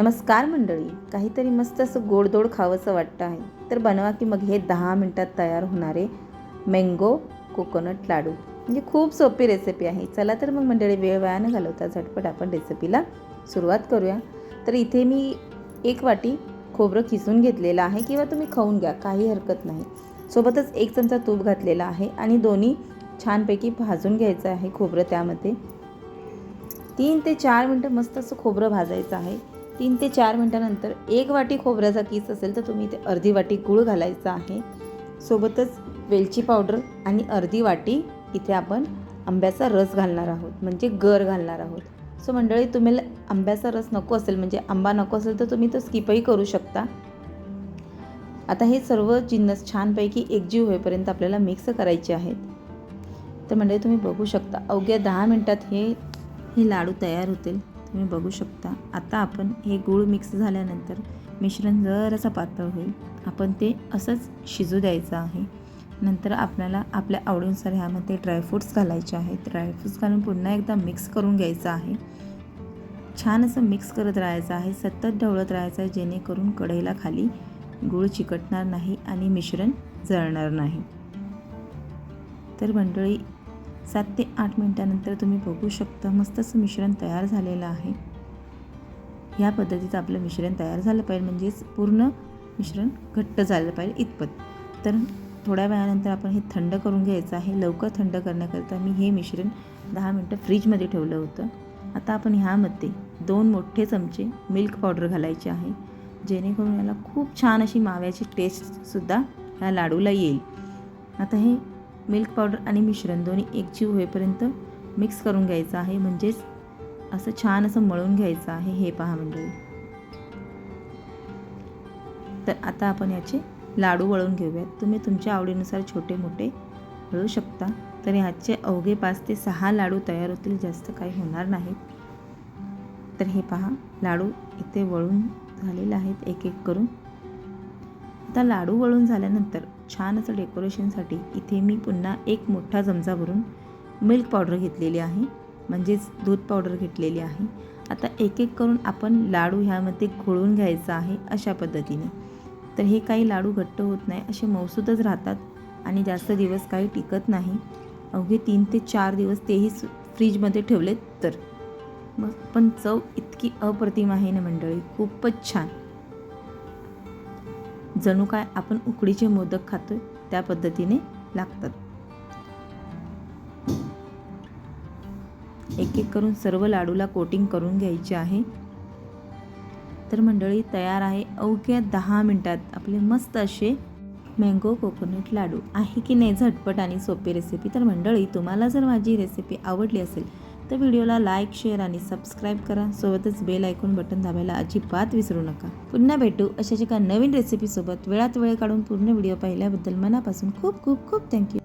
नमस्कार मंडळी. काहीतरी मस्त असं गोडदोड खावंसं वाटतं आहे. तर बनवा की मग हे दहा मिनटात तयार होणारे मँगो कोकोनट लाडू. म्हणजे खूप सोपी रेसिपी आहे. चला तर मग मंडळी वेळ वयानं न घालवता झटपट आपण रेसिपीला सुरुवात करूया. तर इथे मी एक वाटी खोबरं किसून घेतलेलं आहे किंवा तुम्ही खाऊन घ्या काही हरकत नाही. सोबतच एक चमचा तूप घातलेला आहे आणि दोन्ही छानपैकी भाजून घ्यायचं आहे खोबरं त्यामध्ये. तीन ते चार मिनटं मस्त असं खोबरं भाजायचं आहे. तीन ते चार मिनटानंतर एक वाटी खोबऱ्याचा किस असेल तर तुम्ही ते अर्धी वाटी गूळ घालायचा आहे. सोबतच वेलची पावडर आणि अर्धी वाटी इथे आपण आंब्याचा रस घालणार आहोत म्हणजे गर घालणार आहोत. सो मंडळी तुम्हाला आंब्याचा रस नको असेल म्हणजे आंबा नको असेल तर तुम्ही तो स्किपही करू शकता. आता हे सर्व जिन्नस छानपैकी एकजीव होईपर्यंत आपल्याला मिक्स करायचे आहेत. तर म्हणजे तुम्ही बघू शकता अवघ्या दहा मिनटात हे हे लाडू तयार होतील. तुम्ही बघू शकता. आता आपण हे गूळ मिक्स झाल्यानंतर मिश्रण जरासा पातळ होईल. आपण ते असंच शिजू द्यायचं आहे. नंतर आपल्याला आपल्या आवडीनुसार ह्यामध्ये ड्रायफ्रूट्स घालायचे आहेत. ड्रायफ्रूट्स घालून पुन्हा एकदा मिक्स करून घ्यायचं आहे. छान असं मिक्स करत राहायचं आहे. सतत ढवळत राहायचं आहे जेणेकरून कढईला खाली गूळ चिकटणार नाही आणि मिश्रण जळणार नाही. तर मंडळी सात ते आठ मिनटानंतर तुम्ही बघू शकता मस्त असं मिश्रण तयार झालेलं आहे. ह्या पद्धतीचं आपलं मिश्रण तयार झालं पाहिजे म्हणजेच पूर्ण मिश्रण घट्ट झालं पाहिजे इतपत. तर थोड्या वेळानंतर आपण हे थंड करून घ्यायचं आहे. लवकर थंड करण्याकरिता मी हे मिश्रण दहा मिनटं फ्रीजमध्ये ठेवलं होतं. आता आपण ह्यामध्ये दोन मोठे चमचे मिल्क पावडर घालायचे आहे जेणेकरून याला खूप छान अशी माव्याची टेस्टसुद्धा ह्या लाडूला येईल. आता हे मिल्क पावडर आणि मिश्रण दोन्ही एकजीव होईपर्यंत मिक्स करून घ्यायचं आहे. म्हणजेच असं छान असं मळून घ्यायचं आहे हे पहा मंडळी. तर आता आपण याचे लाडू वळून घेऊयात. तुम्ही तुमच्या आवडीनुसार छोटे मोठे वळू शकता. तर ह्याचे अवघे पाच ते सहा लाडू तयार होतील. जास्त काही होणार नाहीत तर हे पहा लाडू इथे वळून झालेले आहेत. एक एक करून आता लाडू वळून झाल्यानंतर छान असं डेकोरेशनसाठी इथे मी पुन्हा एक मोठा चमचा भरून मिल्क पावडर घेतलेली आहे म्हणजेच दूध पावडर घेतलेली आहे. आता एक एक करून आपण लाडू ह्यामध्ये घोळून घ्यायचा आहे अशा पद्धतीने. तर हे काही लाडू घट्ट होत नाही असे मौसूदच राहतात आणि जास्त दिवस काही टिकत नाही. अवघे तीन ते चार दिवस तेही फ्रीजमध्ये ठेवलेत तर. मग पण चव इतकी अप्रतिम आहे ना मंडळी खूपच छान. जणू काय आपण उकडीचे मोदक खातोय त्या पद्धतीने लागतात. एक एक करून सर्व लाडूला कोटिंग करून घ्यायचे आहे. तर मंडळी तयार आहे अवघ्या दहा मिनटात आपले मस्त असे मँगो कोकोनट लाडू. आहे की नाही? झटपट आणि सोपी रेसिपी तर मंडळी तुम्हाला जर माझी रेसिपी आवडली असेल तर व्हिडिओला लाईक शेअर आणि सबस्क्राईब करा. सोबतच बेल ऐकून बटन दाबायला अजिबात विसरू नका. पुन्हा भेटू अशाच एका नवीन रेसिपीसोबत वेळात वेळ काढून पूर्ण व्हिडिओ पाहिल्याबद्दल मनापासून खूप खूप खूप थँक्यू